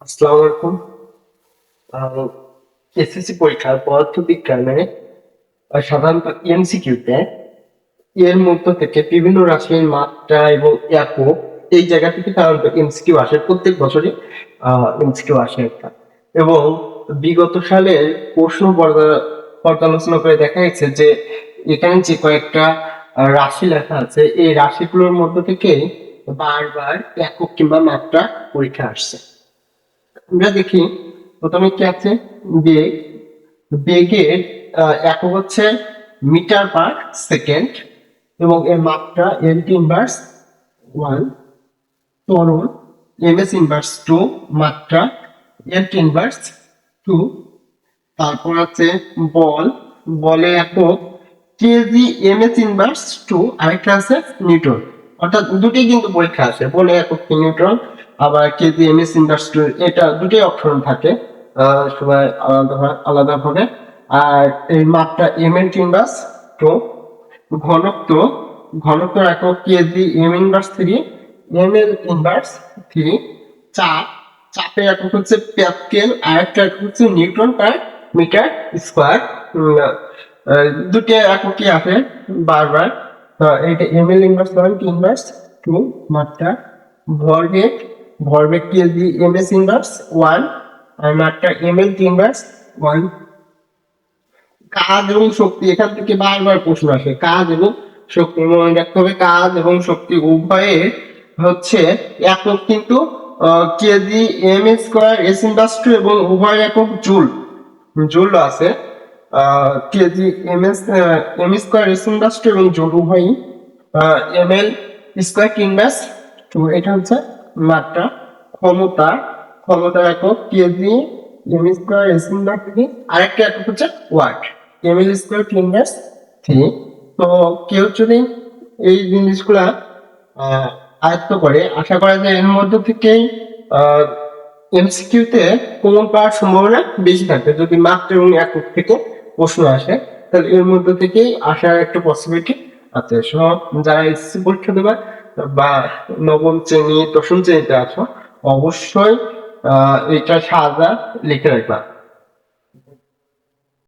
আসসালামু আলাইকুম এসএসসি পরীক্ষার পদার্থ বিজ্ঞানে সাধারণত এমসিকিউতে, এর মধ্য থেকে বিভিন্ন রাশির মাত্রা এবং একক এই জায়গা থেকে সাধারণত এমসিকিউ আসে, প্রত্যেক বছরই এমসিকিউ আসে একটা। এবং বিগত সালের প্রশ্ন পর্যা- পর্যালোচনা করে দেখা গেছে যে, এখানে যে কয়েকটা রাশি লেখা আছে, এই রাশিগুলোর মধ্য থেকে বারবার একক কিংবা মাত্রা পরীক্ষা আসছে। আমরা দেখি প্রথমে কি আছে? বেগ বেগের একক হচ্ছে মিটার পার সেকেন্ড এবং এর মাপটা এল টি ইনভার্স ওয়ান তরল এম এস ইনভার্স টু মাত্রা এল টি ইনভার্স টু তারপর আছে বল, বলে একক KG M S inverse two আরেকটা আছে নিউটন অর্থাৎ দুটি কিন্তু পরীক্ষা আছে, বলে একক নিউটন আবার কেজি এম এস ইনভার্স এটা দুটোই অপশন থাকে সবাই আলাদা আলাদা ভাবে। আর এই মাপটা এম এল ইনভার্স টু ঘনত্ব ঘনত্ব একক KG M inverse three M L inverse three চাপ চাপের একক হচ্ছে প্যাপকেল, আর একটা একক হচ্ছে নিউটন পার মিটার স্কোয়ার। দুটো এককই আছে? বারবার। এটা M L inverse T inverse two মাত্রা ভরবেগ ভরবেগ KG M S inverse one আর মাত্রা M L T inverse one কাজ এবং শক্তি, এখান থেকে বারবার প্রশ্ন আসে, কাজ এবং শক্তি। মনে রাখতে হবে, কাজ এবং শক্তি উভয়ে হচ্ছে একক, কিন্তু KG M square S industry এবং উভয় একক জুল জুল আছে। KG M S M square S industry এবং জুল উভয়ই এম এল স্কোয়ার কিনবাস টু এটা হচ্ছে মাত্রা, ক্ষমতা ক্ষমতা একক, KG M square S industry আরেকটা একক হচ্ছে ওয়াট এম এল স্কোয়ার কিনবাস থ্রি। তো কেউ যদি এই জিনিসগুলা আয়ত্ত করে, আশা করা যায় এর মধ্যে থেকেই এমসিকিউতে কমন পাওয়ার সম্ভাবনা বেশি থাকবে যদি মাত্র এবং একক থেকে প্রশ্ন আসে, তাহলে এর মধ্যে থেকেই আসার একটা পসিবিলিটি আছে। সব যারা এসএসসি পরীক্ষা দেবে বা নবম শ্রেণি দশম শ্রেণীতে আছো অবশ্যই এটা সাজা লিখে রাখবা।